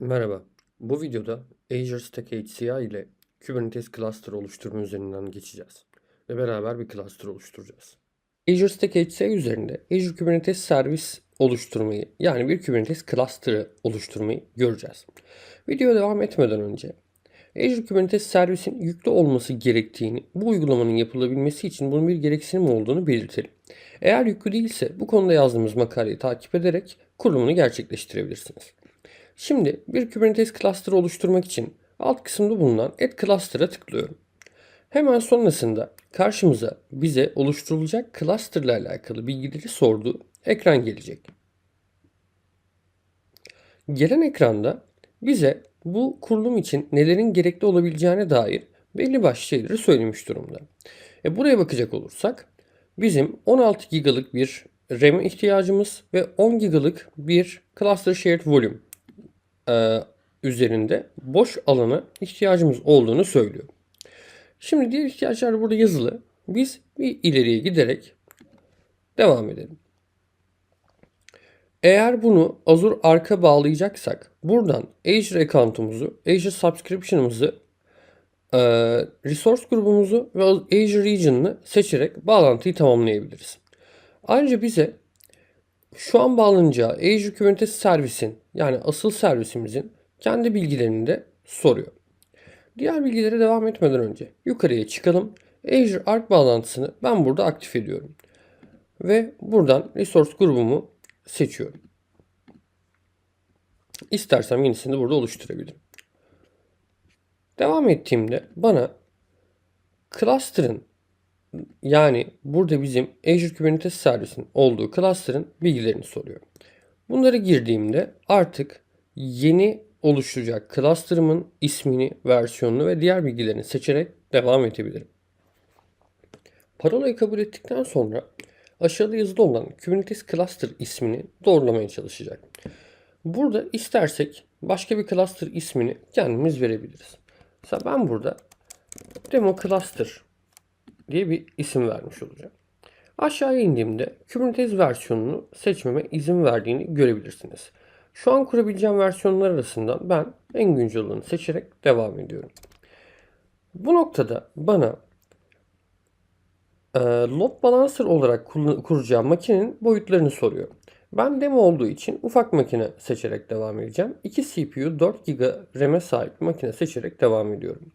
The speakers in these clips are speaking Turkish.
Merhaba. Bu videoda Azure Stack HCI ile Kubernetes Cluster oluşturma üzerinden geçeceğiz. Ve beraber bir cluster oluşturacağız. Azure Stack HCI üzerinde Azure Kubernetes servis oluşturmayı yani bir Kubernetes cluster'ı oluşturmayı göreceğiz. Videoya devam etmeden önce Azure Kubernetes servisin yüklü olması gerektiğini, bu uygulamanın yapılabilmesi için bunun bir gereksinim olduğunu belirtelim. Eğer yüklü değilse bu konuda yazdığımız makaleyi takip ederek kurulumunu gerçekleştirebilirsiniz. Şimdi bir Kubernetes cluster oluşturmak için alt kısımda bulunan Add Cluster'a tıklıyorum. Hemen sonrasında karşımıza bize oluşturulacak cluster alakalı bilgileri sorduğu ekran gelecek. Gelen ekranda bize bu kurulum için nelerin gerekli olabileceğine dair belli başlı şeyleri söylemiş durumda. E buraya bakacak olursak bizim 16 gigalık bir RAM ihtiyacımız ve 10 gigalık bir cluster shared volume e, üzerinde boş alana ihtiyacımız olduğunu söylüyor. Şimdi diğer ihtiyaçlar burada yazılı. Biz bir ileriye giderek devam edelim. Eğer bunu Azure Ark'a bağlayacaksak buradan Azure account'umuzu, Azure subscription'ımızı, e, resource grubumuzu ve Azure region'ını seçerek bağlantıyı tamamlayabiliriz. Ayrıca bize şu an bağlanacağı Azure Kubernetes servisin yani asıl servisimizin kendi bilgilerini de soruyor. Diğer bilgilere devam etmeden önce yukarıya çıkalım. Azure Arc bağlantısını ben burada aktif ediyorum. Ve buradan resource grubumu seçiyorum. İstersem yenisini burada oluşturabilirim. Devam ettiğimde bana cluster'ın yani burada bizim Azure Kubernetes servisinin olduğu cluster'ın bilgilerini soruyor. Bunları girdiğimde artık yeni oluşturacak cluster'ımın ismini, versiyonunu ve diğer bilgilerini seçerek devam edebilirim. Parolayı kabul ettikten sonra aşağıda yazılı olan Kubernetes Cluster ismini doğrulamaya çalışacak. Burada istersek başka bir cluster ismini kendimiz verebiliriz. Mesela ben burada demo cluster diye bir isim vermiş olacağım. Aşağıya indiğimde Kubernetes versiyonunu seçmeme izin verdiğini görebilirsiniz. Şu an kurabileceğim versiyonlar arasında ben en güncel olanı seçerek devam ediyorum. Bu noktada bana e, load balancer olarak kuracağım makinenin boyutlarını soruyor. Ben demo olduğu için ufak makine seçerek devam edeceğim. 2 CPU 4 GB RAM'e sahip makine seçerek devam ediyorum.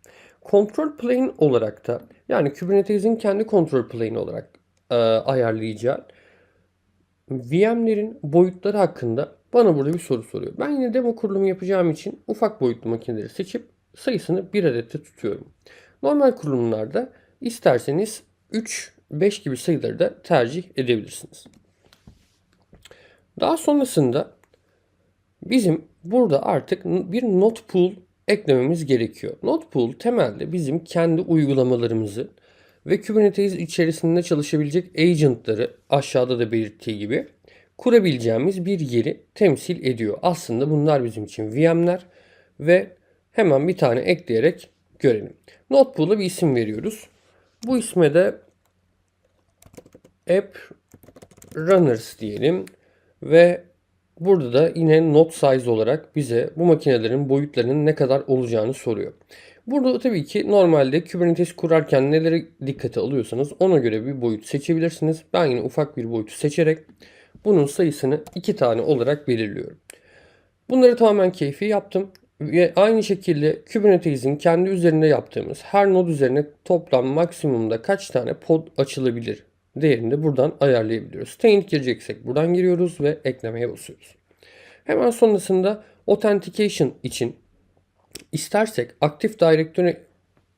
Control plane olarak da yani Kubernetes'in kendi control plane olarak e, ayarlayacağı VM'lerin boyutları hakkında bana burada bir soru soruyor. Ben yine demo kurulumu yapacağım için ufak boyutlu makineleri seçip sayısını bir adette tutuyorum. Normal kurulumlarda isterseniz 3, 5 gibi sayıları da tercih edebilirsiniz. Daha sonrasında bizim burada artık bir not pool eklememiz gerekiyor. Notpool temelde bizim kendi uygulamalarımızı ve Kubernetes içerisinde çalışabilecek agentları aşağıda da belirttiği gibi kurabileceğimiz bir yeri temsil ediyor. Aslında bunlar bizim için VM'ler ve hemen bir tane ekleyerek görelim. Notpool'a bir isim veriyoruz. Bu isme de App Runners diyelim ve Burada da yine not size olarak bize bu makinelerin boyutlarının ne kadar olacağını soruyor. Burada tabii ki normalde Kubernetes kurarken neleri dikkate alıyorsanız ona göre bir boyut seçebilirsiniz. Ben yine ufak bir boyutu seçerek bunun sayısını iki tane olarak belirliyorum. Bunları tamamen keyfi yaptım. Ve aynı şekilde Kubernetes'in kendi üzerinde yaptığımız her nod üzerine toplam maksimumda kaç tane pod açılabilir değerini de buradan ayarlayabiliyoruz. Taint gireceksek buradan giriyoruz ve eklemeye basıyoruz. Hemen sonrasında Authentication için istersek Active Directory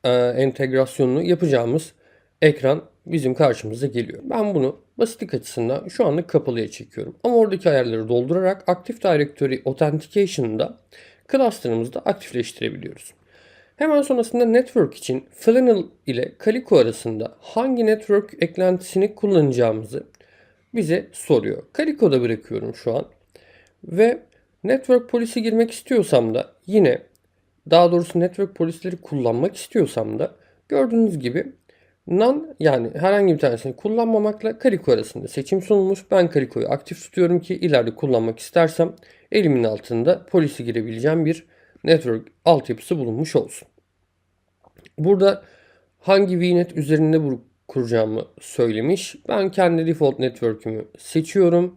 e, entegrasyonunu yapacağımız ekran bizim karşımıza geliyor. Ben bunu basitlik açısından şu anlık kapalıya çekiyorum. Ama oradaki ayarları doldurarak Active Directory Authentication'da cluster'ımızı da aktifleştirebiliyoruz. Hemen sonrasında network için Flannel ile Calico arasında hangi network eklentisini kullanacağımızı bize soruyor. Calico'da bırakıyorum şu an. Ve network polisi girmek istiyorsam da yine daha doğrusu network polisleri kullanmak istiyorsam da gördüğünüz gibi None yani herhangi bir tanesini kullanmamakla Calico arasında seçim sunulmuş. Ben Calico'yu aktif tutuyorum ki ileride kullanmak istersem elimin altında polisi girebileceğim bir network altyapısı bulunmuş olsun. Burada hangi VNet üzerinde bu kuracağımı söylemiş. Ben kendi default network'ümü seçiyorum.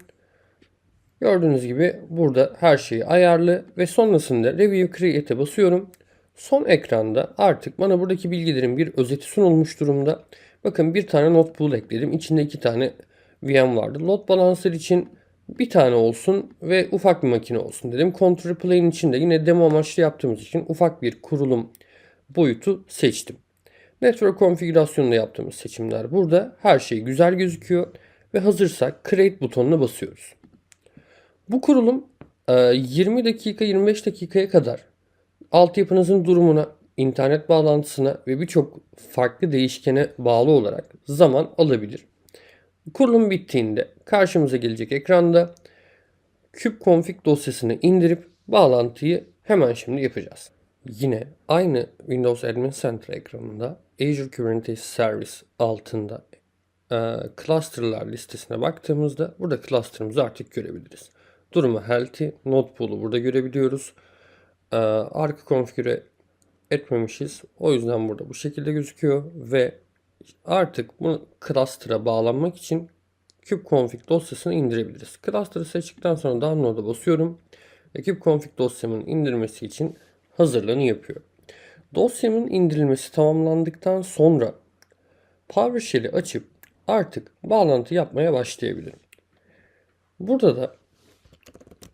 Gördüğünüz gibi burada her şey ayarlı ve sonrasında Review Create'e basıyorum. Son ekranda artık bana buradaki bilgilerin bir özeti sunulmuş durumda. Bakın bir tane node pool ekledim. İçinde iki tane VM vardı. Load balancer için bir tane olsun ve ufak bir makine olsun dedim. Control plane için de yine demo amaçlı yaptığımız için ufak bir kurulum boyutu seçtim. Network konfigürasyonunda yaptığımız seçimler burada. Her şey güzel gözüküyor ve hazırsak create butonuna basıyoruz. Bu kurulum e, 20 dakika 25 dakikaya kadar altyapınızın durumuna, internet bağlantısına ve birçok farklı değişkene bağlı olarak zaman alabilir. Kurulum bittiğinde karşımıza gelecek ekranda kubectl dosyasını indirip bağlantıyı hemen şimdi yapacağız. Yine aynı Windows Admin Center ekranında Azure Kubernetes Service altında e, clusterlar listesine baktığımızda burada cluster'ımızı artık görebiliriz. Durumu healthy, node pool'u burada görebiliyoruz. E, arka konfigüre etmemişiz. O yüzden burada bu şekilde gözüküyor ve artık bunu cluster'a bağlanmak için kubeconfig dosyasını indirebiliriz. Cluster'ı seçtikten sonra download'a basıyorum kubeconfig dosyamın indirmesi için hazırlığını yapıyor. Dosyamın indirilmesi tamamlandıktan sonra PowerShell'i açıp artık bağlantı yapmaya başlayabilirim. Burada da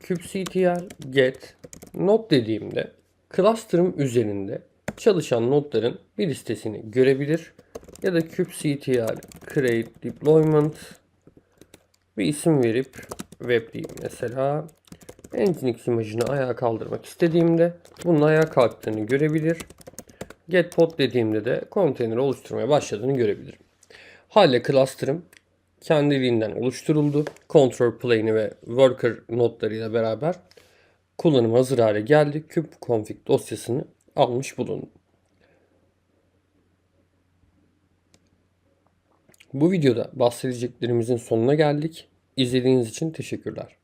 kubectl get node dediğimde cluster'ım üzerinde çalışan nodların bir listesini görebilir ya da kubectl create deployment bir isim verip web diyeyim mesela Nginx imajını ayağa kaldırmak istediğimde bunun ayağa kalktığını görebilir. Get pod dediğimde de konteyneri oluşturmaya başladığını görebilirim. Hale cluster'ım kendiliğinden oluşturuldu. Control plane'i ve worker notlarıyla beraber kullanım hazır hale geldi. Kubeconfig dosyasını almış bulundum. Bu videoda bahsedeceklerimizin sonuna geldik. İzlediğiniz için teşekkürler.